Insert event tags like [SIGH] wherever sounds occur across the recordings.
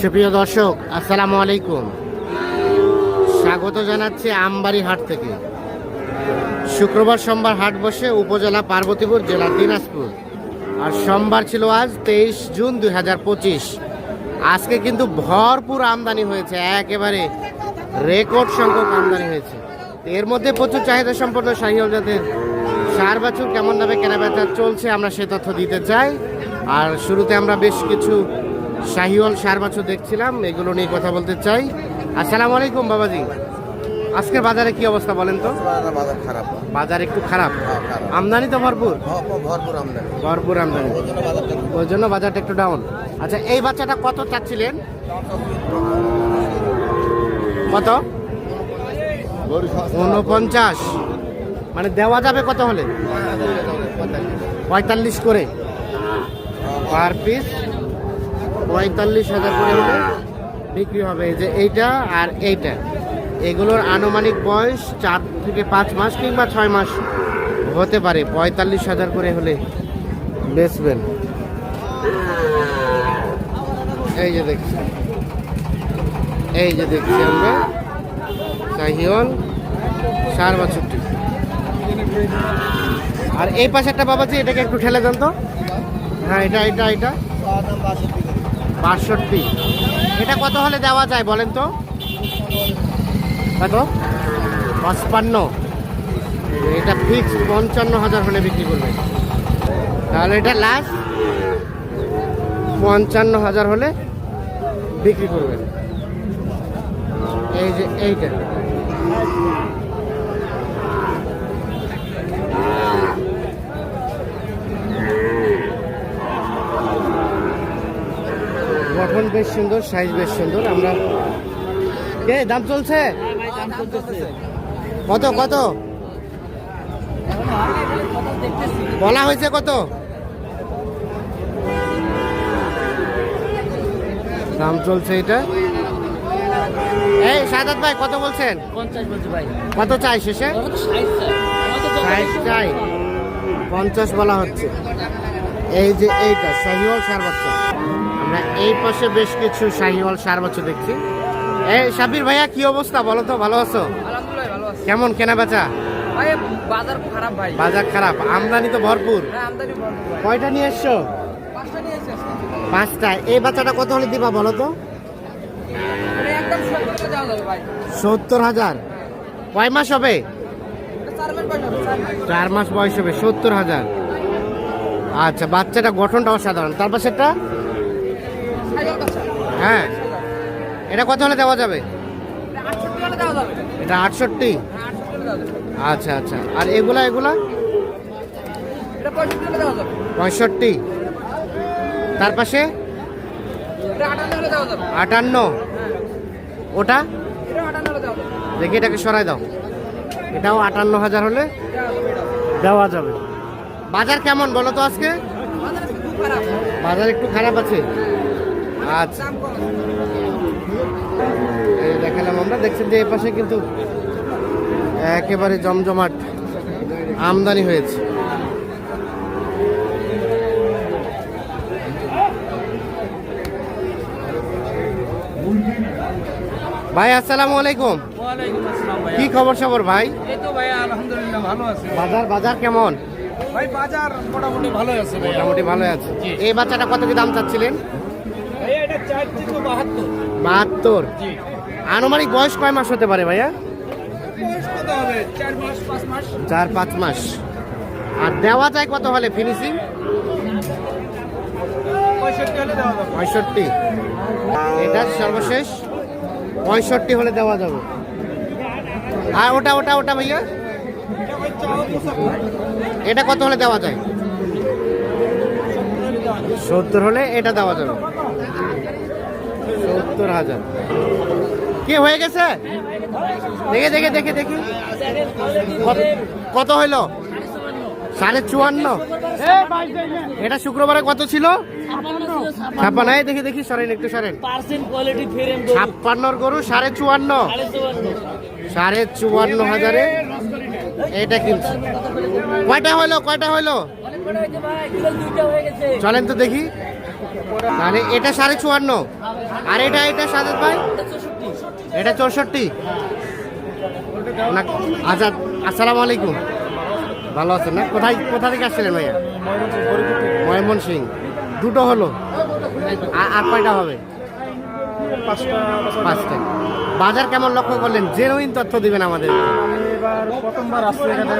সুপ্রিয় দর্শক, আসসালামু আলাইকুম। স্বাগত জানাচ্ছি আমবাড়ি হাট থেকে। শুক্রবার সোমবার হাট বসে উপজেলা পার্বতীপুর জেলা দিনাজপুর। আর সোমবার ছিল আজ তেইশ জুন দুই হাজার পঁচিশ। আজকে কিন্তু ভরপুর আমদানি হয়েছে, একেবারে রেকর্ড সংখ্যক আমদানি হয়েছে। এর মধ্যে প্রচুর চাহিদা সম্পন্ন শাহিওল জাতের সার বাছুর কেমন দামে কেনাবেচা চলছে, আমরা সে তথ্য দিতে চাই। আর শুরুতে আমরা বেশ কিছু শাহিওয়াল সার বাছুর দেখছিলাম এগুলো নিয়ে কথা বলতে চাই। আসসালামু আলাইকুম বাবাজি। আজকের বাজারে কি অবস্থা বলেন তো? বাজার খারাপ। বাজার একটু খারাপ। হ্যাঁ, আমদানি তো ভরপুর। ভরপুর আমদানি। ভরপুর আমদানি। ওই জন্য বাজারটা একটু ওই জন্য বাজারটা একটু ডাউন আচ্ছা এই বাচ্চাটা কত চাচ্ছিলেন? কত? উনপঞ্চাশ মানে দেওয়া যাবে কত হলে? পঁয়তাল্লিশ করে। পার পিস পঁয়তাল্লিশ হাজার করে হলে বিক্রি হবে যে এইটা আর এইটা। এগুলোর আনুমানিক বয়স চার থেকে পাঁচ মাস কিংবা ছয় মাস হতে পারে, পঁয়তাল্লিশ হাজার করে হলে বেচবেন। এই যে দেখছি। এই যে দেখছি আমরা শাহিওল সার বাছুরটি আর এই পাশে একটা বাবা বাবাজি, এটাকে একটু ঠেলে দেন তো। হ্যাঁ এটা এটা এটা। বাষট্টি। এটা কত হলে দেওয়া যায় বলেন তো? কত পঁচপান্ন। এটা ফিক্স পঞ্চান্ন হাজার হলে বিক্রি করবে। তাহলে এটা লাস্ট পঞ্চান্ন হাজার হলে বিক্রি করবেন এই যে এইটা। গঠন বেশ সুন্দর সাইজ বেশ সুন্দর আমরা কে দাম চলছে? কত কত? বলা হয়েছে কত? দাম চলছে এটা। এই সাদাত ভাই কত বলছেন? কত চাই শেষে? চাই। পঞ্চাশ বলা হচ্ছে। এই যে এইটা শাহিওয়াল সার বাচ্চা। এই পাশে বেশ কিছু শাহিওয়াল সার বাচ্চা দেখছি। এই সাবির ভাইয়া কি অবস্থা? বলো তো ভালো আছো? কেমন কেনা বেচা? বাজার খারাপ ভাই। বাজার খারাপ আমদানি তো ভরপুর। হ্যাঁ কয়টা নিয়ে এসছো? পাঁচটা এই বাচ্চাটা কত হলে দিবা বলো তো? মানে সত্তর হাজার কয় মাস হবে? চার মাস বয়স হবে, সত্তর হাজার। আচ্ছা বাচ্চাটা গঠনটা অসাধারণ। তার পাশেরটা সাইকেল বাচ্চা। হ্যাঁ। এটা কত হলে দেওয়া যাবে? এটা আটষট্টি। আচ্ছা আচ্ছা। আর এগুলা এগুলা? পঁয়ষট্টি। তার পাশে? আটান্ন। ওটা। দেখি এটাকে সরাই দাও। এটাও আটান্ন হাজার হলে দেওয়া যাবে। বাজার কেমন বলো তো আজকে। বাজার একটু খারাপ। আছে? আচ্ছা। দেখালাম আমরা দেখছেন যে এই পাশে কিন্তু একেবারে জমজমাট আমদানি হয়েছে। ভাই আসসালামু আলাইকুম। কি খবর সবর ভাই? আলহামদুলিল্লাহ ভালো আছে। বাজার বাজার কেমন? ভাই বাজার মোটামুটি ভালো আছে মোটামুটি ভালো আছে। এই বাচ্চাটা কত কি দাম চাচ্ছিলেন? বাহাত্তর। আনুমানিক বয়স কয় মাস হতে পারে ভাইয়া? চার পাঁচ মাস। আর দেওয়া যায় কত হলে ফিনিশিং পঁয়ষট্টি এটা সর্বশেষ। পঁয়ষট্টি হলে দেওয়া যাবে। আর ওটা ওটা ওটা ভাইয়া? এটা কত হলে দেওয়া যায়? সত্তর হলে এটা দেওয়া যাবে। সত্তর হাজার। কি হয়ে গেছে? দেখে দেখে দেখে, দেখি। কত- হইল? সাড়ে চুয়ান্ন। এটা শুক্রবারে কত ছিল? ছাপ্পান্ন। দেখি দেখি, সরেন, একটু সরেন। ছাপ্পান্নর গরু সাড়ে চুয়ান্ন। সাড়ে চুয়ান্ন হাজারে এটা কিনছে। কয়টা হইল কয়টা হইল? চলেন তো দেখি। তাহলে এটা সাড়ে চুয়ান্ন। আর এটা এটা সাজেদ ভাই? এটা চৌষট্টি। আচ্ছা আসসালামু আলাইকুম। ভালো আছেন না? কোথায়, কোথা থেকে আসছিলেন ভাইয়া? ময়মন সিং দুটো হলো। আর কয়টা হবে? পাঁচটা। বাজার কেমন লক্ষ্য করলেন? জেনুইন তথ্য দিবেন আমাদের। প্রথমবার আসছে এখানে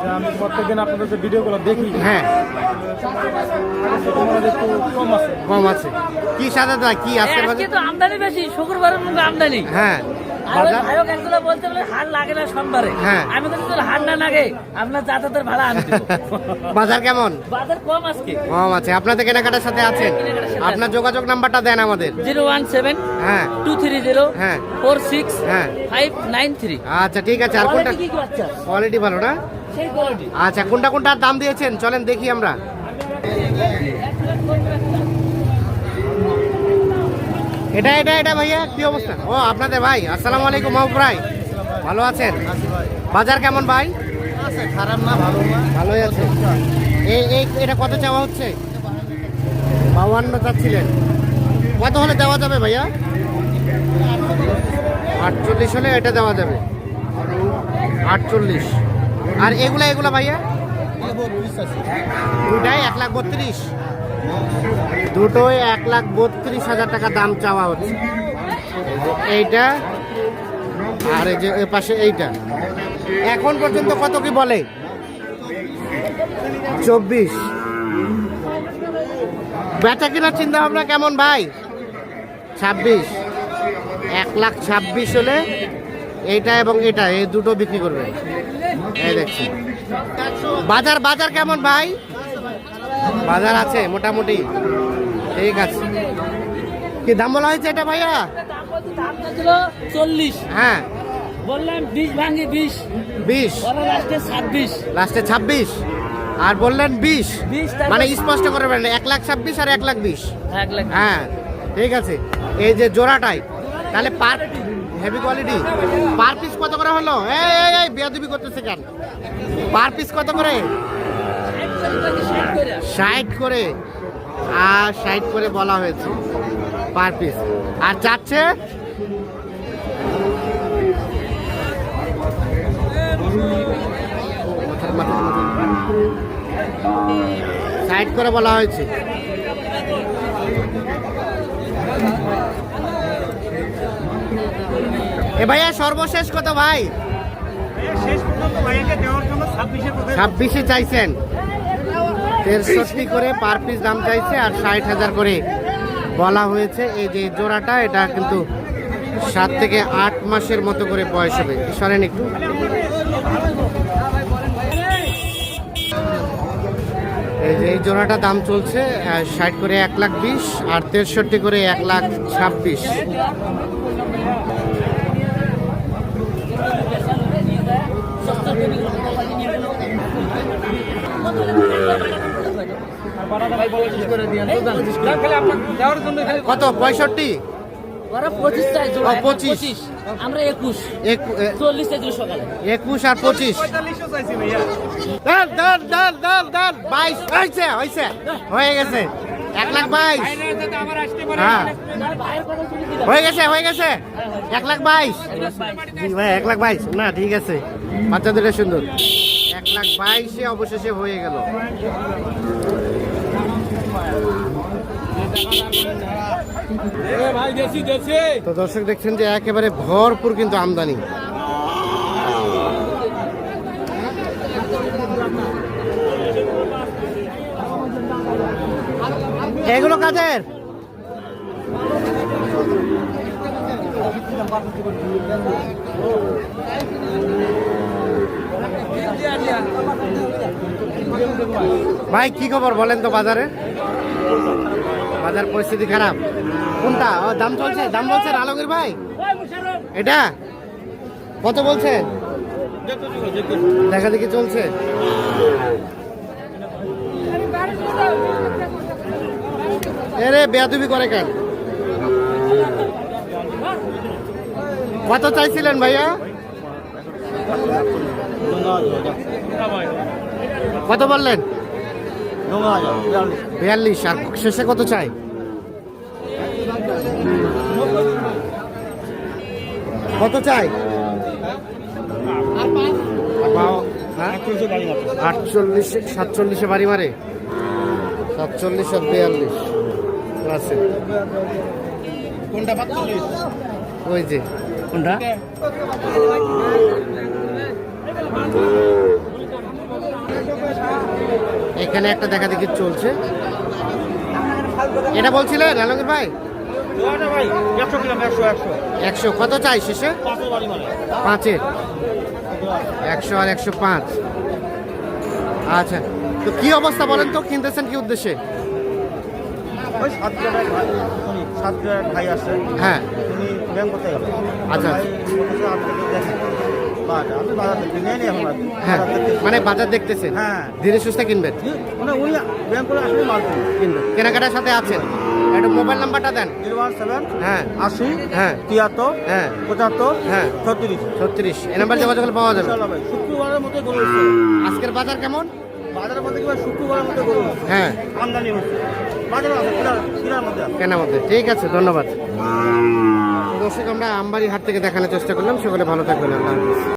যে আমি প্রত্যেকদিন আপনাদের যে ভিডিওগুলো দেখি হ্যাঁ। হয় কম আছে। কম আছে। কি সাজাদ ভাই কি আজকে বাজার? তো আমদানি বেশি শুক্রবারের মধ্যে আমদানি। হ্যাঁ। বলতে লাগে না সোমবারে। হ্যাঁ। আমি তো যদি না লাগে আপনার যাতায়াতের ভাড়া [LAUGHS] বাজার কেমন? বাজার কম আজকে। কম আছে। আপনাদের কেনাকাটার সাথে আছেন? কেনাকাটার সাথে আপনার যোগাযোগ নাম্বারটা দেন আমাদের। জিরো ওয়ান সেভেন হ্যাঁ। টু থ্রি জিরো হ্যাঁ। ফোর সিক্স হ্যাঁ। Five nine three. আচ্ছা ঠিক আছে। আর কোনটা? কোয়ালিটি ভালো না? আচ্ছা কোনটা কোনটার দাম দিয়েছেন? চলেন দেখি আমরা। এটা এটা এটা ভাইয়া, কি অবস্থা? ও, আপনাদের ভাই। আসসালামু আলাইকুম, মাহবুব ভাই। ভালো আছেন? বাজার কেমন ভাই? খারাপ না ভালো ভালোই আছে। এই এই, এটা কত চাওয়া হচ্ছে? বাউান্ন চাচ্ছিলেন। কত হলে দেওয়া যাবে ভাইয়া? আটচল্লিশ হলে এটা দেওয়া যাবে। আটচল্লিশ। আর এগুলা এগুলা ভাইয়া? দুটাই এক লাখ বত্রিশ। দুটোই এক লাখ বত্রিশ হাজার টাকা দাম চাওয়া হচ্ছে। এইটা, আর এই যে পাশে এইটা। এখন পর্যন্ত কত কি বলে? চব্বিশ। বেচা কিনার চিন্তা ভাবনা কেমন ভাই? ছাব্বিশ। এক লাখ ছাব্বিশ হলে এইটা এবং এটা, এই দুটো বিক্রি করবে। এই দেখছি। বাজার বাজার কেমন ভাই? বাজার আছে মোটামুটি। ঠিক আছে। কি দাম বলা হয়েছে এটা ভাইয়া? চল্লিশ। হ্যাঁ। বললাম বিশ ভাঙি বিশ। বিশ। লাস্টে ছাব্বিশ। লাস্টে ছাব্বিশ। আর বললেন বিশ। মানে স্পষ্ট করে বললেন এক লাখ ছাব্বিশ আর এক লাখ বিশ। হ্যাঁ ঠিক আছে। এই যে জোড়াটাই তাহলে per heavy quality per piece কত করে হলো? এই এই করতেছে কেন? পার পিস কত করে? ষাট করে। আর ষাট করে বলা হয়েছে পার পিস আর যাচ্ছে? ষাট করে বলা হয়েছে। এ ভাইয়া সর্বশেষ কত ভাই? ছাব্বিশে চাইছেন। তেষট্টি করে পার পিস দাম চাইছে আর ষাট হাজার করে বলা হয়েছে। এই যে জোড়াটা এটা কিন্তু সাত থেকে আট মাসের মতো করে বয়স হবে। সরেন একটু। এই যে এই জোড়াটা দাম চলছে ষাট করে এক লাখ বিশ আর তেষট্টি করে এক লাখ ছাব্বিশ। কত? পঁয়ষট্টি? একুশ। একু- চল্লিশ একুশ আর পঁচিশ। হয়ে গেছে। এক লাখ বাইশ। হ্যাঁ। হয়ে গেছে হয়ে গেছে। এক লাখ বাইশ। জি ভাই এক লাখ বাইশ। না ঠিক আছে। বাচ্চা দুটো সুন্দর এক লাখ বাইশে অবশেষে হয়ে গেল। তো দর্শক দেখছেন যে একেবারে ভরপুর কিন্তু আমদানি। এগুলো কাজের ভাই, কি খবর বলেন তো বাজারে? বাজার পরিস্থিতি খারাপ। কোনটা? ও, দাম চলছে, দাম বলছেন আলমগীর ভাই? এটা? কত বলছে? দেখা দেখি চলছে। এরে বেয়াদুবি করে কেন? কত চাইছিলেন ভাইয়া? কত বললেন? বিয়াল্লিশ। আর শেষে কত চাই? কত চাই? আটচল্লিশ, সাতচল্লিশে বাড়ি মারে? সাতচল্লিশ আর বিয়াল্লিশ। আছে। কোনটা পাঁচচল্লিশ? ওই যে কোনটা? এখানে একটা দেখা দেখি চলছে। এটা বলছিলেন আলমগীর ভাই? একশো কত চাই শেষে? বাড়ি মানে। একশো আর একশো পাঁচ। আচ্ছা তো কি অবস্থা বলেন তো কিনতেছেন কি উদ্দেশ্যে? ওই ভাই আসছে। হ্যাঁ। উনি ব্যায়াম করতে গেল আচ্ছা। হ্যাঁ মানে বাজার দেখতেছেন? হ্যাঁ। ধীরে সুস্থে কিনবেন? মানে উনি ব্যায়াম করে আসলে মাল কিনবেন। কেনাকাটার সাথে আছেন? একটু মোবাইল নাম্বারটা দেন। জিরো ওয়ান সেভেন হ্যাঁ। আশি হ্যাঁ। তিয়াত্তর হ্যাঁ। পঁচাত্তর হ্যাঁ। ছত্রিশ। ছত্রিশ। এ নাম্বার যোগাযোগ পাওয়া যাবে। শুক্রবারের মধ্যে গরু আজকের বাজার কেমন? বাজারের মধ্যে শুক্রবারের গরু হচ্ছে হ্যাঁ। আমদানি হচ্ছে। কিনার মধ্যে। ঠিক আছে, ধন্যবাদ। দর্শক, আমরা আমবাড়ি হাট থেকে দেখানোর চেষ্টা করলাম। সকলে ভালো থাকবেন, আল্লাহ